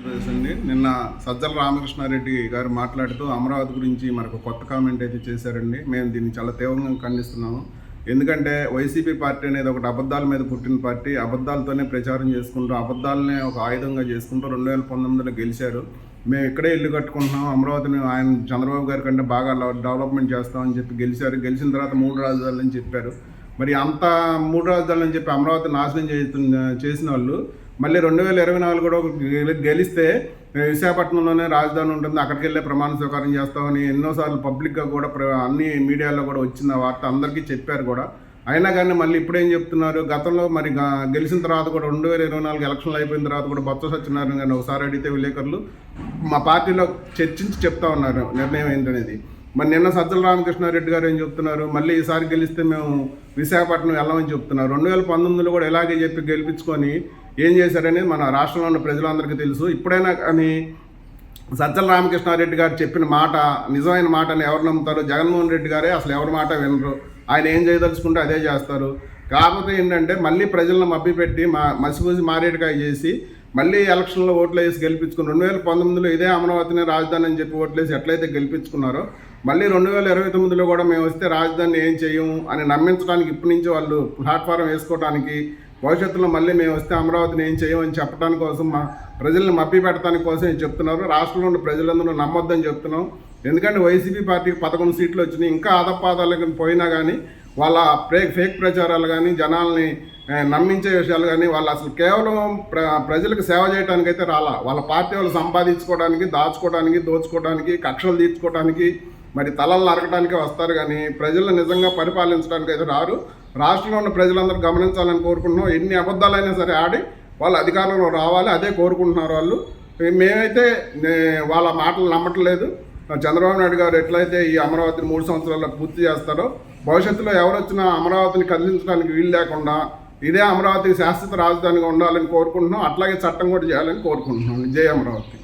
ఆంధ్రప్రదేశ్ అండి. నిన్న సజ్జల రామకృష్ణారెడ్డి గారు మాట్లాడుతూ అమరావతి గురించి మనకు కొత్త కామెంట్ అయితే చేశారండి. మేము దీన్ని చాలా తీవ్రంగా ఖండిస్తున్నాము. ఎందుకంటే వైసీపీ పార్టీ అనేది ఒకటి అబద్ధాల మీద పుట్టిన పార్టీ. అబద్ధాలతోనే ప్రచారం చేసుకుంటూ అబద్ధాలనే ఒక ఆయుధంగా చేసుకుంటూ రెండు వేల పంతొమ్మిదిలో గెలిచారు. మేము ఇక్కడే ఇల్లు కట్టుకుంటున్నాం. అమరావతిని ఆయన చంద్రబాబు గారి కంటే బాగా డెవలప్మెంట్ చేస్తామని చెప్పి గెలిచారు. గెలిచిన తర్వాత మూడు రాజధానులు అని చెప్పారు. మరి అంత మూడు రాజధానులు అని చెప్పి అమరావతి నాశనం చేస్తున్న చేసిన వాళ్ళు మళ్ళీ రెండు వేల ఇరవై నాలుగు కూడా గెలి- గెలిస్తే విశాఖపట్నంలోనే రాజధాని ఉంటుంది. అక్కడికి వెళ్ళే ప్రమాణ స్వీకారం చేస్తామని ఎన్నోసార్లు పబ్లిక్గా కూడా ప్ర- అన్ని మీడియాలో కూడా వచ్చింది ఆ వార్త అందరికీ చెప్పారు కూడా. అయినా కానీ మళ్ళీ ఇప్పుడేం చెప్తున్నారు? గతంలో మరి గెలిచిన తర్వాత కూడా రెండు వేల ఇరవై నాలుగు ఎలక్షన్లు అయిపోయిన తర్వాత కూడా బొత్స సత్యనారాయణ గారిని ఒకసారి అడిగితే విలేకరులు మా పార్టీలో చర్చించి చెప్తా ఉన్నారు. నిర్ణయం ఏంటనేది మరి నిన్న సజ్జల రామకృష్ణారెడ్డి గారు ఏం చెప్తున్నారు? మళ్ళీ ఈసారి గెలిస్తే మేము విశాఖపట్నం వెళ్ళమని చెప్తున్నారు. రెండు వేల పంతొమ్మిదిలో కూడా ఇలాగే చెప్పి గెలిపించుకొని ఏం చేశారనేది మన రాష్ట్రంలో ఉన్న ప్రజలందరికీ తెలుసు. ఇప్పుడైనా కానీ సజ్జల రామకృష్ణారెడ్డి గారు చెప్పిన మాట నిజమైన మాటని ఎవరు నమ్ముతారు? జగన్మోహన్ రెడ్డి గారే అసలు ఎవరి మాట వినరు. ఆయన ఏం చేయదలుచుకుంటే అదే చేస్తారు. కాకపోతే ఏంటంటే మళ్ళీ ప్రజలను మబ్బిపెట్టి మా మసిపూసి మారేడుకాయ చేసి మళ్ళీ ఎలక్షన్లో ఓట్లు వేసి గెలిపించుకుని రెండు వేల పంతొమ్మిదిలో ఇదే అమరావతిని రాజధాని అని చెప్పి ఓట్లు వేసి ఎట్లయితే గెలిపించుకున్నారో మళ్ళీ రెండు వేల ఇరవై తొమ్మిదిలో కూడా మేము వస్తే రాజధాని ఏం చేయము అని నమ్మించడానికి ఇప్పటి నుంచి వాళ్ళు ప్లాట్ఫారం వేసుకోవడానికి భవిష్యత్తులో మళ్ళీ మేము వస్తే అమరావతిని ఏం చేయమని చెప్పడానికి కోసం మా ప్రజల్ని మప్పి పెట్టడానికి కోసం చెప్తున్నారు. రాష్ట్రంలో ఉన్న ప్రజలందరూ నమ్మొద్దని చెప్తున్నాం. ఎందుకంటే వైసీపీ పార్టీకి పదకొండు సీట్లు వచ్చినాయి. ఇంకా ఆదపాదాలకు పోయినా కానీ వాళ్ళ ప్రే ఫేక్ ప్రచారాలు కానీ జనాల్ని నమ్మించే విషయాలు కానీ వాళ్ళు అసలు కేవలం ప్ర ప్రజలకు సేవ చేయడానికైతే రాలా. వాళ్ళ పార్టీ వాళ్ళు సంపాదించుకోవడానికి దాచుకోవడానికి దోచుకోవడానికి కక్షలు తీర్చుకోవడానికి మరి తలలు నరకడానికే వస్తారు కానీ ప్రజలను నిజంగా పరిపాలించడానికి అయితే రారు. రాష్ట్రంలో ఉన్న ప్రజలందరూ గమనించాలని కోరుకుంటున్నాం. ఎన్ని అబద్ధాలైనా సరే ఆడి వాళ్ళు అధికారంలో రావాలి అదే కోరుకుంటున్నారు వాళ్ళు. మేమైతే నే- వాళ్ళ మాటలు నమ్మట్లేదు. చంద్రబాబు నాయుడు గారు ఎట్లయితే ఈ అమరావతిని మూడు సంవత్సరాల్లో పూర్తి చేస్తారో భవిష్యత్తులో ఎవరొచ్చినా అమరావతిని కదిలించడానికి వీలు లేకుండా ఇదే అమరావతి శాశ్వత రాజధానిగా ఉండాలని కోరుకుంటున్నాం. అట్లాగే చట్టం కూడా చేయాలని కోరుకుంటున్నాం. జై అమరావతి.